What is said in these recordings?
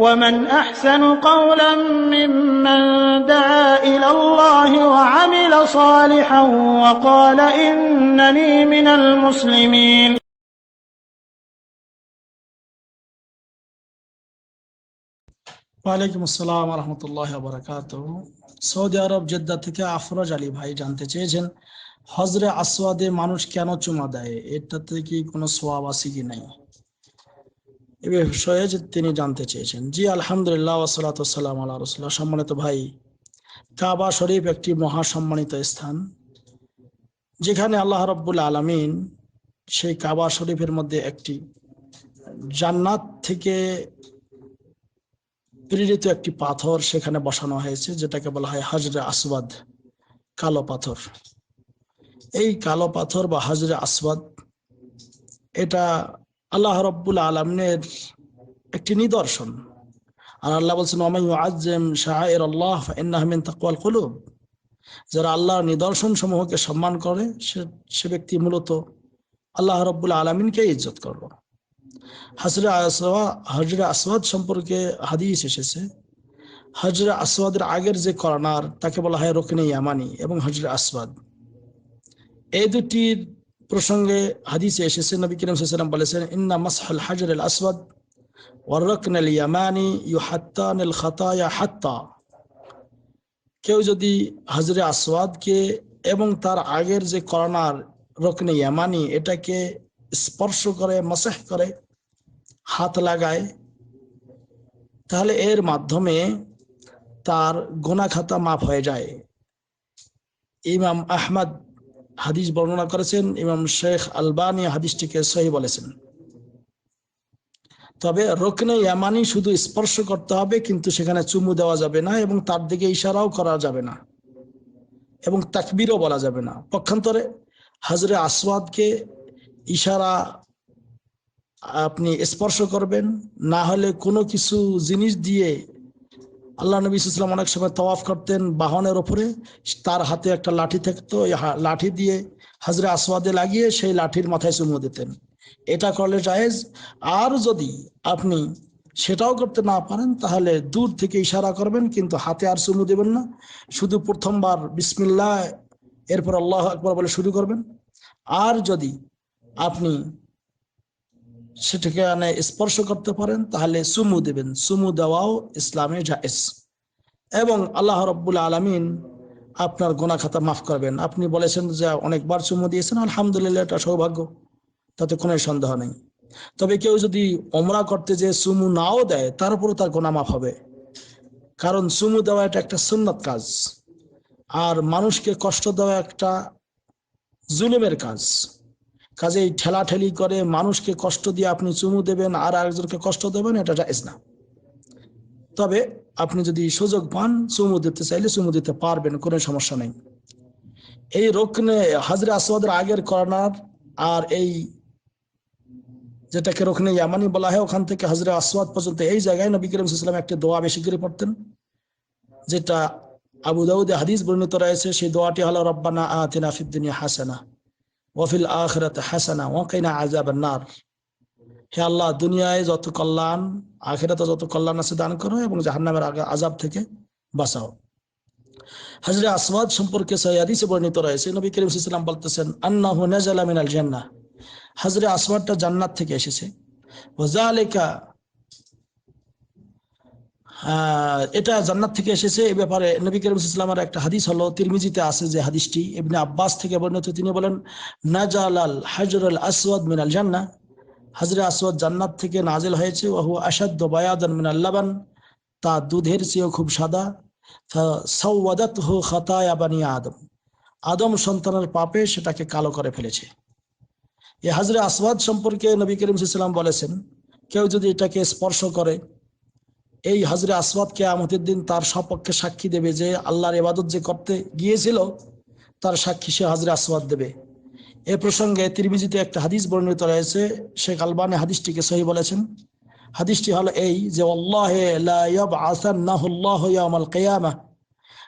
ومن أحسن قولا ممن دعا إلى الله وعمل صالحا وقال إنني من المسلمين ওয়ালাইকুম আসসালাম রহমতুল্লাহ বারাকাত সৌদি আরব জেদ্দা থেকে আফরোজ আলী ভাই জানতে চেয়েছেন হজরে আসওয়াদে মানুষ কেন চুমা দেয় এটাতে কি কোনো সোয়াব আছে কি নাই এ বিষয়ে যে তিনি জানতে চেয়েছেন, জি, আলহামদুলিল্লাহ ওসালাতাম আল্লাহ রসুল্লাহ সম্মানিত ভাই, কাবা শরীফ একটি মহা সম্মানিত স্থান, যেখানে আল্লাহ রব্বুল আলমিন সেই কাবা শরীফের মধ্যে একটি জান্নাত থেকে প্রেরিত একটি পাথর সেখানে বসানো হয়েছে, যেটাকে বলা হয় হাজরে আসবাদ কালো পাথর। এই কালো পাথর বা হাজরে আসবাদ এটা আল্লাহ রব্বুল আলমের একটি নিদর্শন। আর আল্লাহ বলছেন আজম শাহের আল্লাহ ইন্নাহমিন তাকওয়াল কুলুব। যারা আল্লাহর নিদর্শন সমূহকে সম্মান করে, সে ব্যক্তি মূলত আল্লাহ রব্বুল আলমিনকে ইজ্জত করল হাজরে আসওয়া হজরে আসওয়াদ সম্পর্কে হাদিস এসেছে। হজরে আসওয়াদের আগের যে করোনার, তাকে বলা হয় রকনে ইয়ামানি এবং হজরে আসওয়াদ। এই দুটির প্রসঙ্গে হাদিসে এসেছে, নবী করিম সাল্লাম বলেছেন, ইন্না মাসহাল হাজর আল আল ইয়ামানি ইউহাত্তান আল খাতায়া হাত্তা. কেউ যদি হজরে আসওয়াদকে এবং তার আগের যে করোনার রকনে ইয়ামানি এটাকে স্পর্শ করে, মাসাহ করে, হাত লাগায়, তাহলে এর মাধ্যমে তার গোনা খাতা মাফ হয়ে যায়। ইমাম আহমদ হাদিস বর্ণনা করেছেন ইমাম শেখ আলবানি, হাদিসটিকে সহি বলেছেন। তবে রকনে ইয়ামানি শুধু স্পর্শ করতে হবে, কিন্তু সেখানে চুমু দেওয়া যাবে না এবং তার দিকে ইশারাও করা যাবে না এবং তাকবিরও বলা যাবে না। পক্ষান্তরে হাজরে আসওয়াদকে ইশারা আপনি স্পর্শ করবেন, না হলে কোনো কিছু জিনিস দিয়ে আল্লাহ নবী ইসলাম অনেক সময় তওয়াফ করতেন বাহনের ওপরে তার হাতে একটা লাঠি থাকতো লাঠি দিয়ে হাজরে আসওয়াদে লাগিয়ে সেই লাঠির মাথায় চুমু দিতেন। এটা করলে জায়েজ। আর যদি আপনি সেটাও করতে না পারেন, তাহলে দূর থেকে ইশারা করবেন, কিন্তু হাতে আর চুমু দেবেন না। শুধু প্রথমবার বিসমিল্লাহ, এরপর আল্লাহ একবার বলে শুরু করবেন। আর যদি আপনি সেটাকে মানে স্পর্শ করতে পারেন, তাহলে সুমু দেবেন। সুমু দেওয়াও ইসলামে জায়েজ। এবং আল্লাহ রব্বুল আলমিন আপনার গোনা খাতা মাফ করবেন। আপনি বলেছেন যে অনেকবার চুমু দিয়েছেন, আলহামদুলিল্লাহ এটা সৌভাগ্য, তাতে কোনো সন্দেহ নেই। তবে কেউ যদি অমরা করতে যে সুমু নাও দেয়, তার উপরও তার গোনা মাফ হবে। কারণ সুমু দেওয়া এটা একটা সুন্নত কাজ। আর মানুষকে কষ্ট দেওয়া একটা জুলুমের কাজ। কাজেই ঠেলাঠেলি করে মানুষকে কষ্ট দিয়ে আপনি চুমু দেবেন আর আরেকজনকে কষ্ট দেবেন, এটা জায়েজ না। তবে আপনি যদি সুযোগ পান, চুমু দিতে চাইলে চুমু দিতে পারবেন, কোনো সমস্যা নেই। এই রোকনে হাজরে আসওয়াদের আগের করোনার আর এই যেটাকে রোকনে ইয়ামানি বলা হয়, ওখান থেকে হাজরে আসওয়াদ পর্যন্ত এই জায়গায় নবী করিম সাল্লাম একটি দোয়া বেশি করে পড়তেন, যেটা আবু হাদিস বর্ণিত রয়েছে, সেই দোয়াটি হলো, রব্বানা আতিনা ফিদ দুনিয়া হাসানা। ওয়াফিল আখরাত হাসানা ওয়াকাইনা আজাব নার। হে আল্লাহ, দুনিয়ায় যত কল্যাণ, আখেরাতে যত কল্যাণ আছে দান করো এবং জাহান্নামের আজাব থেকে বাঁচাও। হাজরে আসওয়াদ সম্পর্কে সৈয়াদিসে বর্ণিত রয়েছে, নবী করিম সাল্লাম বলতেছেন, আন্নাহু নাজালা মিনাল জান্নাহ। হাজরে আসওয়াদটা জান্নাত থেকে এসেছে। ওয়াজালিকা এটা জান্নাত থেকে এসেছে। এ ব্যাপারে নবী করিম ইসলামের একটা হাদিস হলো, তিরমিজিতে আছে যে হাদিসটি। ইবনে আব্বাস থেকে বর্ণিত, তিনি বলেন, নাজাল আল হাজর আল আসওয়াদ মিনাল জান্না। হাজরে আসওয়াদ জান্নাত থেকে নাজিল হয়েছে ওহু আসাদ বায়াদান মিনাল লাবান। তা দুধের চেয়েও খুব সাদা। সাওয়াদাত হু খাতায়া বানি আদম। আদম সন্তানের পাপে সেটাকে কালো করে ফেলেছে। এ হাজরে আসওয়াদ সম্পর্কে নবী করিম ইসলাম বলেছেন, কেউ যদি এটাকে স্পর্শ করে এই হাজরে আসওয়াদ কেয়ামতের দিন তার সপক্ষে সাক্ষী দেবে যে আল্লাহর এবাদত যে করতে গিয়েছিল, তার সাক্ষী সে হাজরে আসওয়াদ দেবে। এ প্রসঙ্গে তিরমিজিতে একটা হাদিস বর্ণিত রয়েছে, শেখ আলবানে হাদিসটিকে সহি বলেছেন। হাদিসটি হলো এই যে কেয়ামা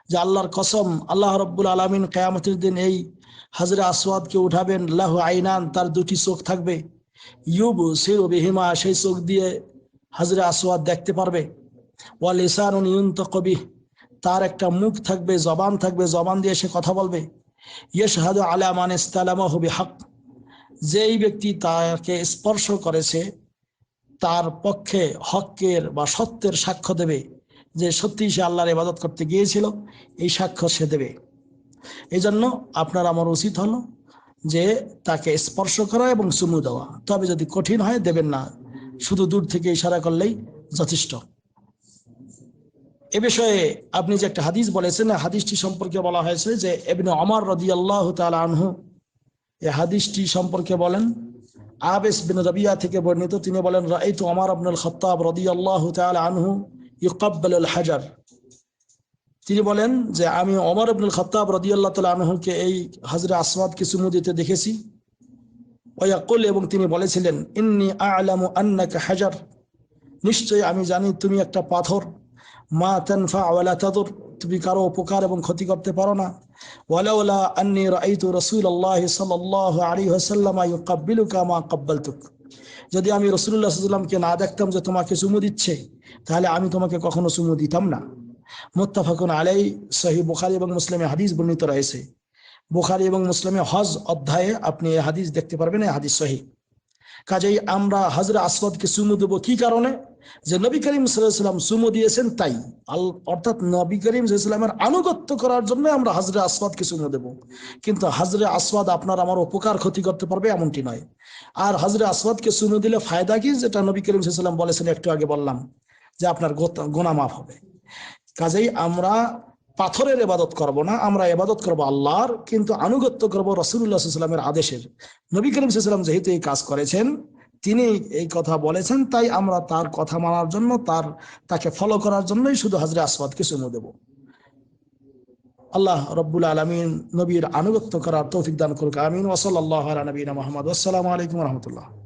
যে আল্লাহর কসম, আল্লাহ রব্বুল আলমিন কেয়ামতের দিন এই হাজরে আসওয়াদকে উঠাবেন। লাহ আইনান, তার দুটি চোখ থাকবে। ইউব সির বিহিমা, সেই চোখ দিয়ে হাজরে আসওয়াদ দেখতে পারবে। তার একটা মুখ থাকবে, জবান থাকবে, জবান দিয়ে সে কথা বলবে। ইয়েশহাদু আলা মান ইস্তালামাহু বিহক, যেই ব্যক্তি তাকে স্পর্শ করেছে, তার পক্ষে হকের বা সত্যের সাক্ষ্য দেবে। যে সত্যি সে আল্লাহর ইবাদত করতে গিয়েছিল, এই সাক্ষ্য সে দেবে। এই জন্য আপনার আমার উচিত হলো যে তাকে স্পর্শ করা এবং চুমু দেওয়া। তবে যদি কঠিন হয়, দেবেন না। শুধু দূর থেকে ইশারা করলেই যথেষ্ট। এ বিষয়ে আপনি যে একটা হাদিস বলেছেন হাদিসটি সম্পর্কে বলা হয়েছে যে এমনি অমর রদি আল্লাহ আনহু এই হাদিসটি সম্পর্কে বলেন, আবেস বিন রবিয়া থেকে বর্ণিত, তিনি বলেন রাইতু অমর আব্দুল খত্তাব রদি আল্লাহ আনহু ইউকাব্বাল হাজার তিনি বলেন যে আমি অমর আব্দুল খত্তাব রদি আল্লাহ তালা আনহুকে এই হাজরা আসমাদকে চুমু দিতে দেখেছি। ওয়াকুল এবং তিনি বলেছিলেন, ইন্নি আলামু আন্নাকা হাজার। নিশ্চয়ই আমি জানি তুমি একটা পাথর। মা তানফা ওয়ালা তাদুর, তুমি কারও উপকার এবং ক্ষতি করতে পারো না। ওয়ালাউলা আন্নি রাআইতু রাসূলুল্লাহ সাল্লাল্লাহু আলাইহি ওয়াসাল্লাম ইউকাব্বিলুকা মা কাব্বালতুক। যদি আমি রাসূলুল্লাহ সাল্লাল্লাহু না দেখতাম যে তোমাকে চুমু দিচ্ছে, তাহলে আমি তোমাকে কখনো চুমু দিতাম না। মুত্তাফাকুন আলাই সহি বুখারী এবং মুসলিমে হাদিস বর্ণিত রয়েছে। বুখারী এবং মুসলিমে হজ অধ্যায়ে আপনি এই হাদিস দেখতে পারবেন, এই হাদিস সহি কাজেই আমরা হাজরা আসওয়াদকে চুমু দেবো কি কারণে? যে নবী করিম সাল্লাম সুমো দিয়েছেন, তাই। আল অর্থাৎ নবী করিম সাল্লামের আনুগত্য করার জন্য আমরা হাজরে আসওয়াদকে সুমো দেব। কিন্তু হাজরে আসওয়াদ আপনার আমার উপকার, ক্ষতি করতে পারবে এমনটি নয়। আর হাজরে আসওয়াদকে সুমো দিলে ফায়দা কি? যেটা নবী করিম সাল্লাম বলেছেন, একটু আগে বললাম যে আপনার গোনা মাফ হবে। কাজেই আমরা পাথরের এবাদত করব না, আমরা এবাদত করব আল্লাহর, কিন্তু আনুগত্য করব রসুল্লাহ সাল্লামের আদেশের। নবী করিম সাল্লাম যেহেতু এই কাজ করেছেন তিনি এই কথা বলেছেন, তাই আমরা তার কথা মানার জন্য, তার, তাকে ফলো করার জন্যই শুধু হাজরে আসওয়াদকে চুমু দেব। আল্লাহ রব্বুল আলমিন নবীর আনুগত্য করার তৌফিক দান করুক, আমিন। ওসল আল্লাহ নবীন মোহাম্মদ। আসসালামু আলাইকুম রহমতুল্লাহ।